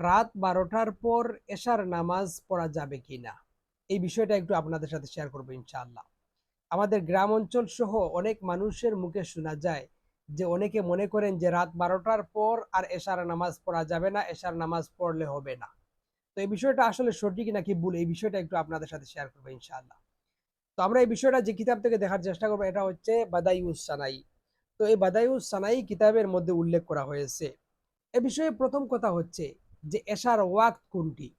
রাত বারোটার পর এশার নামাজ পড়া যাবে কিনা? এই বিষয়টা একটু আপনাদের সাথে শেয়ার করব ইনশাআল্লাহ। আমাদের গ্রাম অঞ্চল সহ অনেক মানুষের মুখে শোনা যায় যে অনেকে মনে করেন যে রাত বারোটার পর আর এশার নামাজ পড়া যাবে না, এশার নামাজ পড়লে হবে না। তো এই বিষয়টা আসলে সঠিক নাকি ভুল, এই বিষয়টা একটু আপনাদের সাথে শেয়ার করব ইনশাআল্লাহ। তো আমরা এই বিষয়টা যে কিতাব থেকে দেখার চেষ্টা করব, এটা হচ্ছে বাদাইউস সানাই। তো এই বাদাইউস সানাই কিতাবের মধ্যে উল্লেখ করা হয়েছে। এ বিষয়ে প্রথম কথা হচ্ছে যে এশার ওয়াক্ত কোনটি?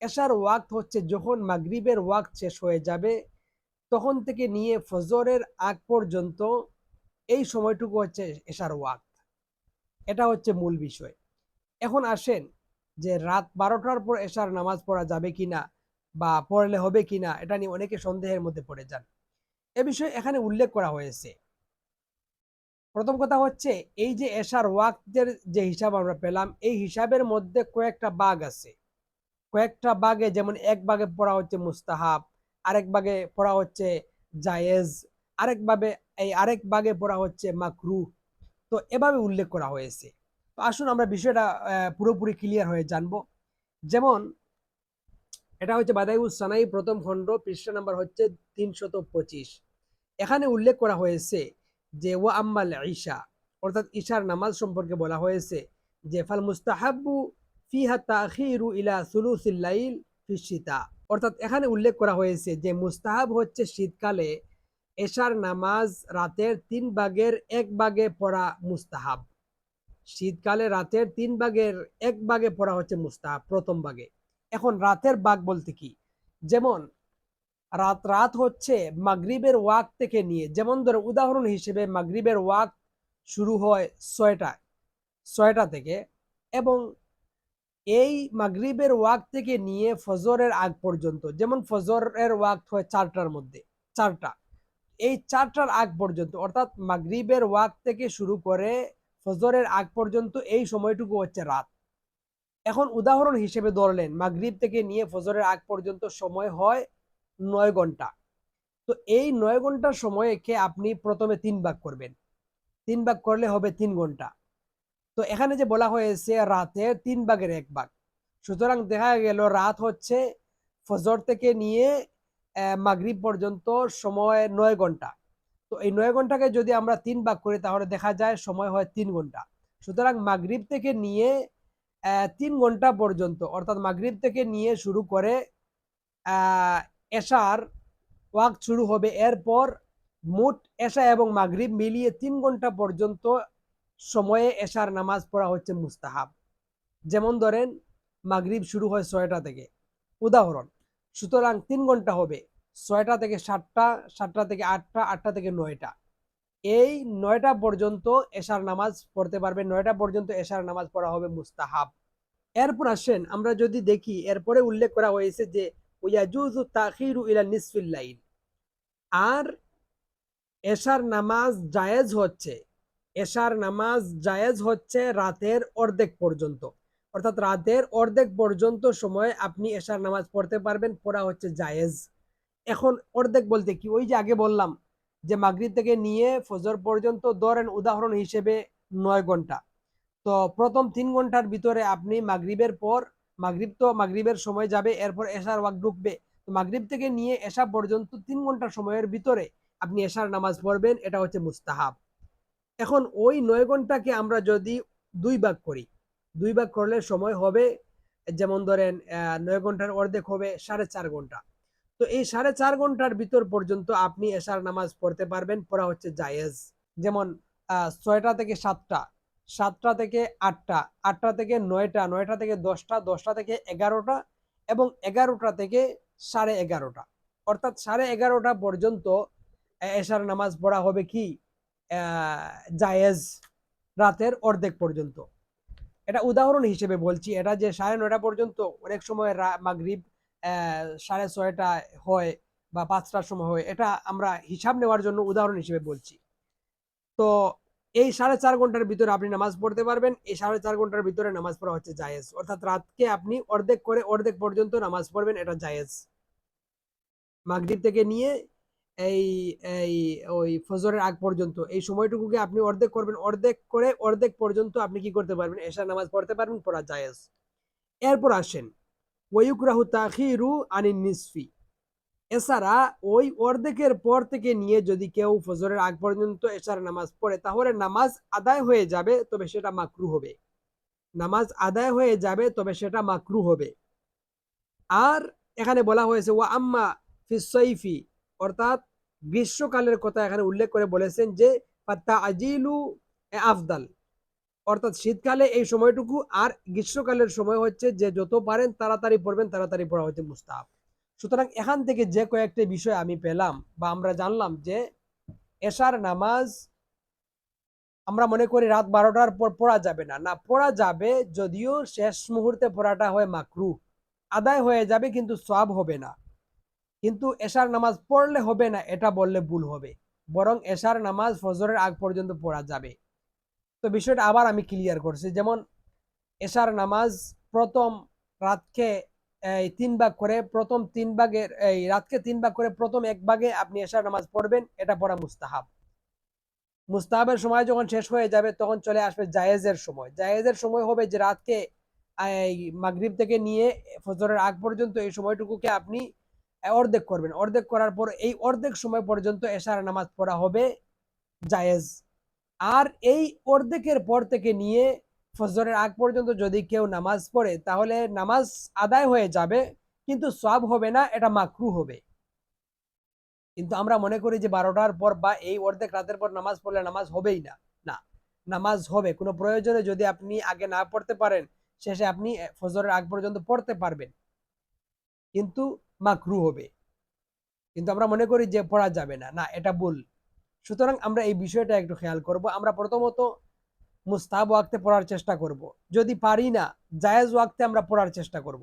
এশার ওয়াক্ত হচ্ছে যখন মাগরিবের ওয়াক্ত শেষ হয়ে যাবে, তখন থেকে নিয়ে ফজরের আগ পর্যন্ত এই সময়টুকু হচ্ছে এশার ওয়াক্ত। এটা হচ্ছে মূল বিষয়। এখন আসেন যে রাত বারোটার পর এশার নামাজ পড়া যাবে কিনা বা পড়লে হবে কিনা, এটা নিয়ে অনেকে সন্দেহের মধ্যে পড়ে যান। এ বিষয়ে এখানে উল্লেখ করা হয়েছে। প্রথম কথা হচ্ছে, এই যে এশার ওয়াক্তের যে হিসাব আমরা পেলাম, এই হিসাবের মধ্যে কয়েকটা বাঘ আছে। কয়েকটা বাগে যেমন এক বাগে পড়া হচ্ছে মুস্তাহাব, আরেক বাগে পড়া হচ্ছে জায়েজ, আরেক ভাবে এই আরেক বাগে পড়া হচ্ছে মাকরু তো এভাবে উল্লেখ করা হয়েছে। তো আসুন আমরা বিষয়টা পুরোপুরি ক্লিয়ার হয়ে জানব। যেমন, এটা হচ্ছে বাদাইউস সানাই প্রথম খণ্ড, পৃষ্ঠা নাম্বার হচ্ছে তিনশত পঁচিশ। এখানে উল্লেখ করা হয়েছে যে ও আম্মাল ঈশা, অর্থাৎ ঈশার নামাজ সম্পর্কে বলা হয়েছে যে, ফাল মুস্তাহাব্বু ফিহা তাখিরু ইলা সুলুসিল লাইল ফিশিতা অর্থাৎ এখানে উল্লেখ করা হয়েছে যে, মুস্তাহাব হচ্ছে শীতকালে এশার নামাজ রাতের তিন ভাগের এক ভাগে পড়া মুস্তাহাব। শীতকালে রাতের তিন ভাগের এক ভাগে পড়া হচ্ছে মুস্তাহাব, প্রথম ভাগে। এখন রাতের বাঘ বলতে কি? যেমন রাত রাত হচ্ছে মাগরিবের ওয়াক থেকে নিয়ে। যেমন ধরো উদাহরণ হিসেবে মাগরিবের ওয়াক শুরু হয় ছয়টা ছয়টা থেকে। এবং এই মাগরিবের ওয়াক থেকে নিয়ে ফজরের আগ পর্যন্ত, যেমন ফজরের ওয়াক হয় চারটার মধ্যে, চারটা। এই চারটার আগ পর্যন্ত, অর্থাৎ মাগরিবের ওয়াক থেকে শুরু করে ফজরের আগ পর্যন্ত এই সময়টুকু হচ্ছে রাত। এখন উদাহরণ হিসেবে ধরলেন, মাগরিব থেকে নিয়ে ফজরের আগ পর্যন্ত সময় হয় নয় ঘণ্টা। তো এই নয় ঘণ্টার সময়কে আপনি প্রথমে তিন ভাগ করবেন। তিন ভাগ করলে হবে তিন ঘণ্টা। তো এখানে যে বলা হয়েছে রাতে তিন ভাগের এক ভাগ। সুতরাং দেখা গেল রাত হচ্ছে ফজর থেকে নিয়ে মাগরিব পর্যন্ত সময় নয় ঘণ্টা। তো এই নয় ঘন্টাকে যদি আমরা তিন ভাগ করি তাহলে দেখা যায় সময় হয় তিন ঘণ্টা। সুতরাং মাগরিব থেকে নিয়ে তিন ঘণ্টা পর্যন্ত, অর্থাৎ মাগরিব থেকে নিয়ে শুরু করে এশার ওয়াক শুরু হবে। এরপর মোট এশা এবং মাগরিব মিলিয়ে তিন ঘণ্টা পর্যন্ত সময়ে এশার নামাজ পড়া হচ্ছে মুস্তাহাব। যেমন ধরেন, মাগরিব শুরু হয় ছয়টা থেকে। উদাহরণ, সুতরাং তিন ঘণ্টা হবে, ছয়টা থেকে সাতটা সাতটা থেকে আটটা আটটা থেকে নয়টা। এই নয়টা পর্যন্ত এশার নামাজ পড়তে পারবে, নয়টা পর্যন্ত এশার নামাজ পড়া হবে মুস্তাহাব। এরপর আসেন, আমরা যদি দেখি, এরপরে উল্লেখ করা হয়েছে যে ওয়াজুজু তাখিরু ইলা নিসফিল লাইল আর এশার নামাজ জায়েজ হচ্ছে, এশার নামাজ জায়েজ হচ্ছে রাতের অর্ধেক পর্যন্ত। অর্থাৎ রাতের অর্ধেক পর্যন্ত সময় আপনি এশার নামাজ পড়তে পারবেন, পড়া হচ্ছে জায়েজ। এখন অর্ধেক বলতে কি? ওই যে আগে বললাম যে মাগরিব থেকে নিয়ে ফজর পর্যন্ত ধরেন উদাহরণ হিসেবে নয় ঘণ্টা। তো প্রথম তিন ঘণ্টার ভিতরে আপনি মাগরিবের পর মাগরিব তো মাগরিবের সময় যাবে, এরপর এশার ওয়াক ঢুকবে। তো মাগরিব থেকে নিয়ে এশা পর্যন্ত তিন ঘণ্টা সময়ের ভিতরে আপনি এশার নামাজ পড়বেন, এটা হচ্ছে মুস্তাহাব। এখন ওই নয় ঘন্টাকে আমরা যদি দুই ভাগ করি, দুই ভাগ করলে সময় হবে, যেমন ধরেন নয় ঘণ্টার অর্ধেক হবে সাড়ে চার ঘণ্টা। তো এই সাড়ে চার ঘণ্টার ভিতর পর্যন্ত আপনি এশার নামাজ পড়তে পারবেন, পড়া হচ্ছে জায়েজ। যেমন ছয়টা থেকে সাতটা সাতটা থেকে আটটা আটটা থেকে নয়টা নয়টা থেকে দশটা দশটা থেকে এগারোটা এবং এগারোটা থেকে সাড়ে এগারোটা। অর্থাৎ সাড়ে এগারোটা পর্যন্ত এশার নামাজ পড়া হবে কি? জায়েজ রাতের অর্ধেক পর্যন্ত। এটা উদাহরণ হিসেবে বলছি, এটা যে সাড়ে নয়টা পর্যন্ত অনেক সময় মাগরিব সাড়ে ছয়টা হয় বা পাঁচটার সময় হয়, এটা আমরা হিসাব নেওয়ার জন্য উদাহরণ হিসেবে বলছি। তো এই সাড়ে চার ঘণ্টার ভিতরে আপনি নামাজ পড়তে পারবেন, এই সাড়ে চার ঘণ্টার ভিতরে নামাজ পড়া হচ্ছে জায়েজ। অর্থাৎ রাতকে আপনি অর্ধেক করে অর্ধেক পর্যন্ত নামাজ পড়বেন, এটা জায়েজ। মাগরিব থেকে নিয়ে এই এই, ওই ফজরের আগ পর্যন্ত, এই সময়টুকুকে আপনি অর্ধেক করবেন, অর্ধেক করে অর্ধেক পর্যন্ত আপনি কি করতে পারবেন? এশার নামাজ পড়তে পারবেন, পড়া জায়েজ। এরপর আসেন, ওয়ুকরাহু তাখিরু আনিন নিসফি। এছাড়া ওই অর্ধেকের পর থেকে নিয়ে যদি কেউ ফজরের আগ পর্যন্ত এশার নামাজ পড়ে, তাহলে নামাজ আদায় হয়ে যাবে, তবে সেটা মাকরু হবে। নামাজ আদায় হয়ে যাবে, তবে সেটা মাকরু হবে। আর এখানে বলা হয়েছে, ওয়া আম্মা ফিসইফি অর্থাৎ গ্রীষ্মকালের কথা এখানে উল্লেখ করে বলেছেন যে পাত্তা আজিলু আফদাল অর্থাৎ শীতকালে এই সময়টুকু, আর গ্রীষ্মকালের সময় হচ্ছে যে যত পারেন তাড়াতাড়ি পড়বেন, তাড়াতাড়ি পড়া হচ্ছে মুস্তাহাব। সুতরাং এখান থেকে যে কয়েকটি বিষয় আমি পেলাম বা আমরা জানলাম যে এশার নামাজ আমরা মনে করি রাত বারোটার পর পড়া যাবে না। না, পড়া যাবে যদিও শেষ মুহূর্তে পড়াটা হয় মাকরু। আদায় হয়ে যাবে কিন্তু সব হবে না। কিন্তু এশার নামাজ পড়লে হবে না, এটা বললে ভুল হবে। বরং এশার নামাজ ফজরের আগ পর্যন্ত পড়া যাবে। তো বিষয়টা আবার আমি ক্লিয়ার করছি। যেমন এশার নামাজ প্রথম রাতকে এই তিন ভাগ করে প্রথম তিন ভাগের, এই রাতকে তিন ভাগ করে প্রথম এক ভাগে আপনি এশার নামাজ পড়বেন, এটা পড়া মুস্তাহাব। মুস্তাহাবের সময় যখন শেষ হয়ে যাবে, তখন চলে আসবে জায়েজের সময়। জায়েজের সময় হবে যে রাতকে, এই মাগরিব থেকে নিয়ে ফজরের আগ পর্যন্ত এই সময়টুকুকে আপনি অর্ধেক করবেন। অর্ধেক করার পর এই অর্ধেক সময় পর্যন্ত এশার নামাজ পড়া হবে জায়েজ। আর এই অর্ধেকের পর থেকে নিয়ে ফজরের আগ পর্যন্ত যদি কেউ নামাজ পড়ে, তাহলে নামাজ আদায় হয়ে যাবে, কিন্তু সব হবে না, এটা মাকরু হবে। কিন্তু আমরা মনে করি যে বারোটার পর বা এই অর্ধেক রাতের পর নামাজ পড়লে নামাজ হবেই না। না, নামাজ হবে। কোনো প্রয়োজনে যদি আপনি আগে না পড়তে পারেন, শেষে আপনি ফজরের আগ পর্যন্ত পড়তে পারবেন। কিন্তু মাকরু হবে। কিন্তু আমরা মনে করি যে পড়া যাবে না। না, এটা ভুল। সুতরাং আমরা এই বিষয়টা একটু খেয়াল করব। আমরা প্রথমত মুস্তাব ওয়াক্তে পড়ার চেষ্টা করব। যদি পারি না, জায়েজ ওয়াক্তে আমরা পড়ার চেষ্টা করব।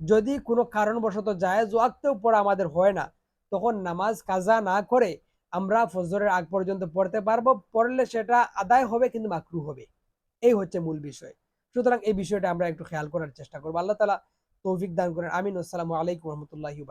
যদি কোনো কারণবশত জায়েজ ওয়াক্তেও পড়া আমাদের হয় না, তখন নামাজ কাজা না করে আমরা ফজরের আগ পর্যন্ত পড়তে পারব। পড়লে সেটা আদায় হবে কিন্তু মাকরু হবে। এই হচ্ছে মূল বিষয়। সুতরাং এই বিষয়টা আমরা একটু খেয়াল করার চেষ্টা করব। আল্লাহ তালা তৌফিক দান করেন। আমিন। আসসালামু আলাইকুম রহমতুল্লাহি